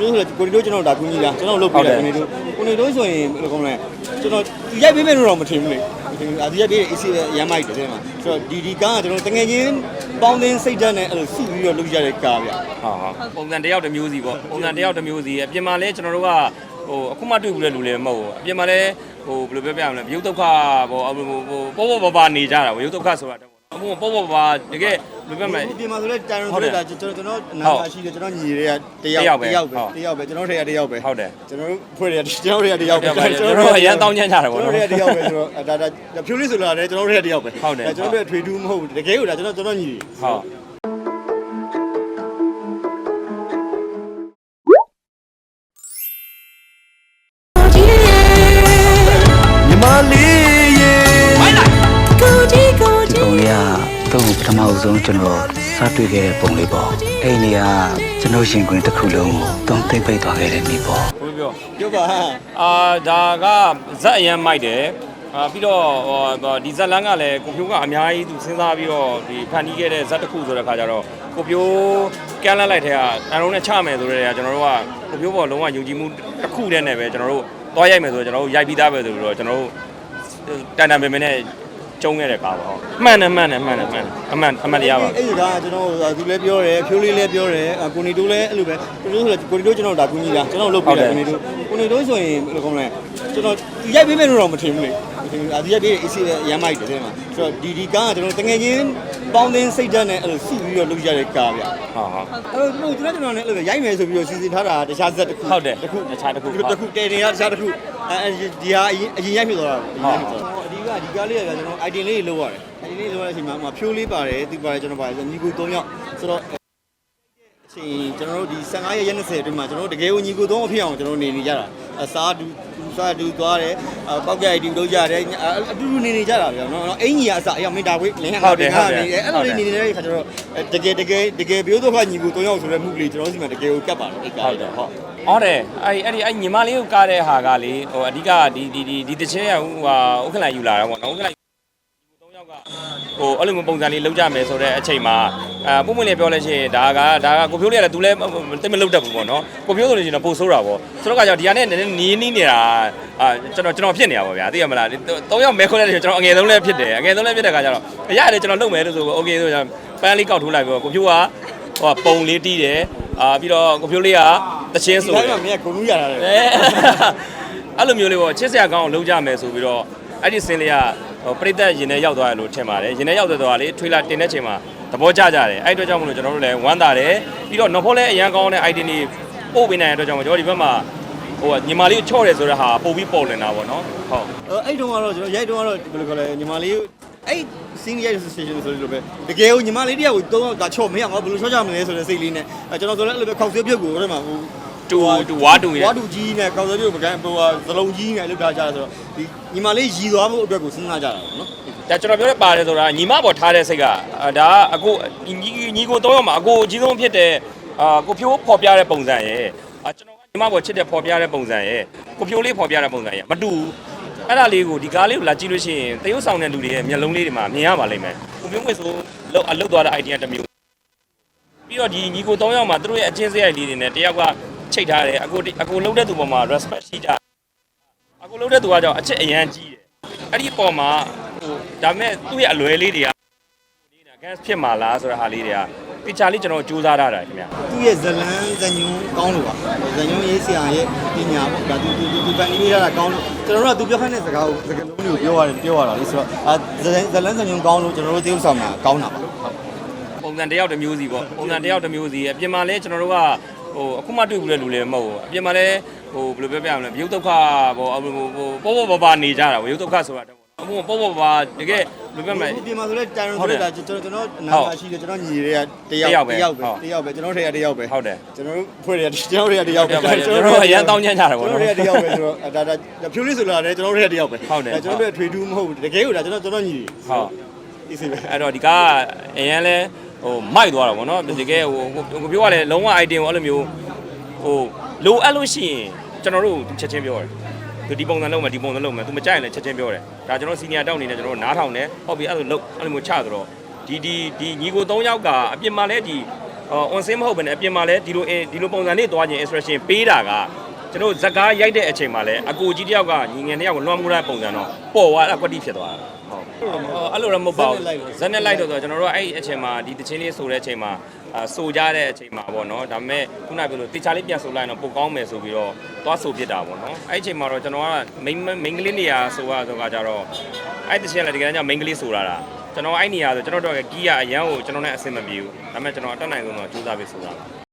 တို့ဆိုကိုရီတို့ကျွန်တော်ဒါကူညီတာကျွန်တော်လုပ်ပေးတယ်ကိုရီတို့ကိုရီတို့ဆိုရင်ဘယ်လိုကောင်းလဲကျွန်တော်ဒီရိုက်ပေးမယ်လို့တော့မထင်ဘူးလေမထင်ဘူးအာဒီရိုက်ပေးအေးစီရမ်းမိုက်တယ်တဲ့မှာဆိုတော့ဒီဒီကားကကျွန်တော်တငယ်ချင်းပေါင်းသင်းစိတ်ဓာတ်နဲ့အဲ့လိုစုပြီးတော့လုပ်ရတဲ့ကားဗျဟာဟာပုံစံတစ်ယောက်တစ်မျိုးစီပေါ့ပုံစံတစ်ယောက်တစ်မျိုးစီအပြင်မှာလဲကျွန်တော်တို့ကဟိုအခုမှတွေ့ဘူးတဲ့လူလည်းမဟုတ်ဘူးအပြင်မှာလဲဟိုဘယ်လိုပြောပြမလဲရုပ်ဒုက္ခပေါ့ဟိုဟိုပေါ့ပေါ့ပါပါနေကြတာပေါ့ရုပ်ဒုက္ခဆိုတာတော့ အခုပေါ့ပေါ့ပါပါတကယ်ဘယ်လိုပြောမလဲဒီပြင်မှာဆိုလဲတိုင်ရွန်ဆိုလဲဒါကျွန်တော်ကျွန်တော်နာမရှိတယ်ကျွန်တော်ညီတွေကတယောတစ်ယောက်က်ပဲတယောက်ပဲဟုတ်တယောက်ပဲကျွန်တော်တွေကတယောက်ပဲဟုတ်တယ်ကျွန်တော်တို့ဖွဲ့တွေကကျွန်တော်တွေကတယောက်ပဲကျွန်တော်တို့အရန်တောင်းချမ်းကြတယ်ပေါ့နော်ကျွန်တော်တွေကတယောက်ပဲဆိုတော့ဒါဒါဖြိုးလေးဆိုလာတယ်ကျွန်တော်တွေကတယောက်ပဲဟုတ်တယ်ကျွန်တော်တို့ထွေထူးမဟုတ်ဘူးတကယ်ကိုဒါကျွန်တော်ကျွန်တော်ညီတွေဟုတ် ကသူ့ကိုပထမအဆုံးကျွန်တော်စတွေ့ခဲ့တဲ့ပုံလေးပေါ့အဲ့ဒီကကျွန်တော်ရှင်ခွင်တစ်ခုလုံးကိုတုံးသိမ့်ပိတ်သွားခဲ့တဲ့နေ့ပေါ့ဘယ်လိုပြောပြောပါဟာအာဒါကဇက်အရန်မိုက်တယ်အာပြီးတော့ဟိုဒီဇက်လန်းကလည်းကိုပြိုးကအများကြီးသူစဉ်းစားပြီးတော့ဒီဖန်တီးခဲ့တဲ့ဇက်တစ်ခုဆိုတဲ့ခါကျတော့ကိုပြိုးကမ်းလှမ်းလိုက်တဲ့ကအရုံးနဲ့ချမယ်ဆိုတဲ့ကကျွန်တော်တို့ကကိုပြိုးပေါ်လုံးဝယုံကြည်မှုတစ်ခုတည်းနဲ့ပဲကျွန်တော်တို့သွားရိုက်မယ်ဆိုတော့ကျွန်တော်တို့ရိုက်ပြီးသားပဲဆိုပြီးတော့ကျွန်တော်တို့တန်တန်ပင်ပင်နဲ့ ကျုံခဲ့တဲ့ကားပါဟုတ်မှန်တယ်မှန်တယ်မှန်တယ်မှန်တယ်အမှန်အမှန်တရားပါအဲ့ဒီကကျွန်တော်သူလည်းပြောတယ်ဖြိုးလေးလည်းပြောတယ်ကိုနီတိုးလည်းအဲ့လိုပဲကိုနီတိုးဆိုကိုနီတိုးကျွန်တော်ဒါကူညီတာကျွန်တော်လုပ်ပေးတယ်ကိုနီတိုးကိုနီတိုးဆိုရင်ဘယ်လိုကောင်းလဲကျွန်တော်ဒီရိုက်ပေးမယ်လို့တော့မထင်ဘူးလေမထင်ဘူးအာဒီရိုက်ပေးအေးစီရမ်းမိုက်တယ်တဲ့မှာဆိုတော့ဒီဒီကားကကျွန်တော်တငယ်ချင်းပေါင်းသင်းစိတ်ဓာတ်နဲ့အဲ့လိုစုပြီးတော့လုပ်ရတဲ့ကားဗျဟုတ်ဟုတ်အဲ့တော့ကျွန်တော်ကျွန်တော်လည်းအဲ့လိုရိုက်မယ်ဆိုပြီးတော့စီစဉ်ထားတာတခြားဇက်တစ်ခုဟုတ်တယ်တစ်ခုတခြားတစ်ခုတစ်ခုတယ်တင်ရတခြားတစ်ခုအဲဒီဟာအရင်အရင်ရိုက်ဖြစ်သွားတာအရင်ရိုက်ဖြစ်သွားတာအဓိ ကဒီကားလေးကကျွန်တော် item လေးတွေလုပ်ရတယ် item လေးလုပ်ရတဲ့အချိန်မှာဖြိုးလေးပါတယ်သူပါတယ်ကျွန်တော်ပါတယ်ညီကို၃ယောက်ဆိုတော့အချိန်ကျွန်တော်တို့ဒီ15ရက်ရက်20အတွင်းမှာကျွန်တော်တို့တကယ်ကိုညီကိုသုံးအဖြစ်အောင်ကျွန်တော်တို့နေနေကြတာအစား တူသူစားတူသွားတယ်အပောက်ကဲတူလုပ်ကြတယ်အအတူတူနေနေကြတာဗျာနော်အင်ကြီးကအစားအရောက်မင်းဒါဝေးလင်းဟုတ်တယ်ဟုတ်တယ်အဲ့လိုလေးနေနေတဲ့ခါကျတော့တကယ်တကယ်တကယ်ပြောတော့ကညီကိုသုံးယောက်ဆိုတဲ့မှုကလေးကျွန်တော်စီမှာတကယ်ကိုကတ်ပါတယ်အဲ့ကဟုတ်တယ်ဟုတ်ဟုတ်တယ်အဲ့အဲ့ဒီအဲ့ညီမလေးကိုကားတဲ့ဟာကလေဟိုအဓိကဒီဒီဒီဒီတချင်းရဟိုဟာဥက္ကလန်ယူလာတာပေါ့နော်ဥက္ကလန်3ယောက်က ဟိုအဲ့လိုမျိုးပုံစံလေးလုပ်ကြမယ်ဆိုတဲ့အချိန်မှာအဲပုံမှန်လေးပြောလဲရှိရင်ဒါကဒါကကိုဖြိုးလေးကလည်း तू လည်းတိတ်မလုပ်တတ်ဘူးပေါ့နော်ကိုဖြိုးဆိုလို့ရှိရင်တော့ပို့ဆိုးတာပေါ့ဆိုတော့ကကြောင့်ဒီကနေ့နည်းနည်းနီးနီးနေတာအာကျွန်တော်ကျွန်တော်ဖြစ်နေတာပေါ့ဗျာသိရမလား၃ယောက်မဲခွဲလိုက်တယ်ကျွန်တော်အငယ်ဆုံးလည်းဖြစ်တယ်အငယ်ဆုံးလည်းဖြစ်တဲ့ခါကျတော့အရာလည်းကျွန်တော်လုပ်မယ်လို့ဆိုတော့ okay ဆိုတော့ပန်းလေးကောက်ထိုးလိုက်ပြီးတော့ကိုဖြိုးကဟိုပုံလေးတီးတယ်အာပြီးတော့ကိုဖြိုးလေးကတချင်းဆိုတယ်ဒါမှမင်းကဂုံလူရတာလေအဲ့လိုမျိုးလေးပေါ့ချစ်စရာကောင်းအောင်လုပ်ကြမယ်ဆိုပြီးတော့အဲ့ဒီစင်းလေးက ဟိုပြိသက်ရင်ထဲရောက်သွားတယ်လို့ထင်ပါတယ်ရင်ထဲရောက်သွားတော့လေထွေးလာတင်တဲ့ချိန်မှာသဘောကျကြတယ်အဲ့အတွက်ကြောင့်မလို့ကျွန်တော်တို့လည်းဝမ်းသာတယ်ပြီးတော့နော်ဖောလည်းအရန်ကောင်းတဲ့ item တွေပို့ပေးနိုင်တဲ့အတွက်ကြောင့်ကျွန်တော်ဒီဘက်မှာဟိုညီမလေးချော့တယ်ဆိုတဲ့ဟာပို့ပြီးပေါ်လွင်တာပေါ့နော်ဟုတ်အဲ့တုန်းကတော့ကျွန်တော်ရိုက်တုန်းကတော့ဘယ်လိုခေါ်လဲညီမလေးအဲ့ scene ရိုက် station ဆိုလို့ပဲတကယ်ကိုညီမလေးတယောက်ကိုသုံးယောက်ကချော့မရငါဘယ်လိုချော့ကြမလဲဆိုတဲ့စိတ်လေးနဲ့ကျွန်တော်ဆိုလည်းအဲ့လိုပဲခောက်ဆွဲပြုတ်ကိုအဲ့မှာဟို တူတူဝါတူရဲ့ဝါတူကြီးနဲ့ကောက်စပြုတ်ပကံဟိုဟာသလုံးကြီးနဲ့လောက်ထားကြတယ်ဆိုတော့ဒီညီမလေးရီသွားဖို့အတွက်ကိုစဉ်းစားကြတာပေါ့နော်ဒါကျွန်တော်ပြောရပါတယ်ဆိုတာညီမပေါ်ထားတဲ့စိတ်ကအာဒါကအကိုညီညီကိုတော့ရမှာအကိုအကြီးဆုံးဖြစ်တဲ့အာကိုဖြိုးဖော်ပြတဲ့ပုံစံရဲ့အာကျွန်တော်ကညီမပေါ်ချစ်တဲ့ဖော်ပြတဲ့ပုံစံရဲ့ကိုဖြိုးလေးဖော်ပြတဲ့ပုံစံရဲ့မတူဘူးအဲ့ဒါလေးကိုဒီကားလေးကိုလာကြည့်လို့ရှိရင်တရုပ်ဆောင်တဲ့လူတွေရဲ့မျက်လုံးလေးတွေမှာမြင်ရပါလိမ့်မယ်ကိုမျိုးငွေဆိုလောက်အလုတ်သွားတဲ့ idea တစ်မျိုးပြီးတော့ဒီညီကို၃ယောက်မှာသူတို့ရဲ့အချင်းစရိုက်လေးတွေနဲ့တယောက်က ချိတ်ထားတယ်အကိုအကိုလုံးတဲ့သူပေါ်မှာ respect ရှိကြအကိုလုံးတဲ့သူကကြောင့်အချစ်အရန်ကြီးတယ်အဲ့ဒီပေါ်မှာဟိုဒါပေမဲ့သူ့ရဲ့အလွယ်လေးတွေက gas ဖြစ်မှာလားဆိုတဲ့ဟာလေးတွေကပြချာလေးကျွန်တော်စူးစမ်းထားတာခင်ဗျာသူ့ရဲ့ဇလန်းဇညုံကောင်းလို့ပါဇညုံရေးဆရာရဲ့ပညာပေါ့ဒါသူသူသူသူပန်နေရတာကောင်းလို့ကျွန်တော်တို့ကသူပြောခိုင်းတဲ့စကားကိုစကားလုံးတွေကိုပြောရတယ်ပြောရတာလေဆိုတော့အဲဇလန်းဇညုံကောင်းလို့ကျွန်တော်တို့သေုပ်ဆောင်မှာကောင်းတာပါပုံစံတစ်ယောက်တစ်မျိုးစီပေါ့ပုံစံတစ်ယောက်တစ်မျိုးစီအပြင်မှာလဲကျွန်တော်တို့က ဟိုအခုမှတွေ့ဘူးတဲ့လူလည်းမဟုတ်ဘူးအပြင်မှာလဲဟိုဘယ်လိုပြောပြမလဲရုပ်ဒုက္ခပေါ့ဟိုပေါ့ပေါ့ပါပါနေကြတာပေါ့ရုပ်ဒုက္ခဆိုတာတော့အခုပေါ့ပေါ့ပါပါတကယ်ဘယ်လိုပြောမလဲဒီမှာဆိုလဲတိုင်ရွန်ဟုတ်ဆိုတယ်လဲဒါကျွန်တော်ကျွန်တော်နာမရှိတယ်ကျွန်တော်ညီတွေကတတယောယောက်က်ပဲတယောက်ပဲဟုတ်တယောက်ပဲကျွန်တော်တွေကတယောက်ပဲဟုတ်တယ်ကျွန်တော်တို့ဖွဲ့တွေကကျွန်တော်တွေကတယောက်ပဲဟုတ်တယ်ကျွန်တော်တို့အရန်တောင်းချမ်းကြတယ်ပေါ့နော်ကျွန်တော်တွေကတယောက်ပဲဆိုတော့ဒါဒါဖြိုးလေးဆိုလာတယ်ကျွန်တော်တို့တွေကတယောက်ပဲဟုတ်တယ်ကျွန်တော်တို့ထွေထူးမဟုတ်ဘူးတကယ်ကိုဒါကျွန်တော်ကျွန်တော်ညီတွေဟုတ်အေးစေးပဲအဲ့တော့ဒီကားကအရန်လဲ ဟိုမိုက်သွားတာပေါ့နော်တကယ်ဟိုကိုပြောရလဲလုံးဝ item ကိုအဲ့လိုမျိုးဟိုလိုအပ်လို့ရှိရင်ကျွန်တော်တို့ချက်ချင်းပြောတယ်သူဒီပုံစံလုံးမယ်ဒီပုံစံလုံးမယ်သူမကြိုက်ရင်လည်းချက်ချင်းပြောတယ်ဒါကျွန်တော်စီနီယာတောက်နေတယ်ကျွန်တော်တို့နားထောင်တယ်ဟုတ်ပြီအဲ့လိုလုံးအဲ့လိုမျိုးချဆိုတော့ဒီဒီဒီညီကို၃ယောက်ကအပြင်မှာလဲဒီအော် on scene မဟုတ်ဘဲနဲ့အပြင်မှာလည်းဒီလိုဒီလိုပုံစံလေးသွားခြင်း expression ပေးတာကကျွန်တော်ဇက်ကားရိုက်တဲ့အချိန်မှာလည်းအကိုကြီးတယောက်ကညီငယ်တယောက်ကိုလွှမ်းမိုးတဲ့ပုံစံတော့ပေါ်သွားတာကွက်တိဖြစ်သွားတာဟုတ် အဲ့လိုတော့မဟုတ်ပါဘူးဇက်နဲ့လိုက်တော့ဆိုတော့ကျွန်တော်တို့ကအဲ့ဒီအချိန်မှာဒီတချင်းလေးဆိုတဲ့အချိန်မှာအာဆိုကြတဲ့အချိန်မှာပေါ့နော်ဒါပေမဲ့ခုနကပြောလို့တေချာလေးပြန်ဆိုလိုက်တော့ပိုကောင်းမယ်ဆိုပြီးတော့သွားဆိုဖြစ်တာပေါ့နော်အဲ့ဒီအချိန်မှာတော့ကျွန်တော်ကမိန်းမိန်းကလေးနေရာဆိုရဆိုကကြတော့အဲ့ဒီတချင်းလည်းတကယ်ကြောင့်မိန်းကလေးဆိုတာတာကျွန်တော်အဲ့နေရာဆိုကျွန်တော်တို့ကကီးရအရန်ကိုကျွန်တော်နဲ့အဆင်မပြေဘူးဒါပေမဲ့ကျွန်တော်အတက်နိုင်ဆုံးတော့ကြိုးစားပြီးဆိုတာ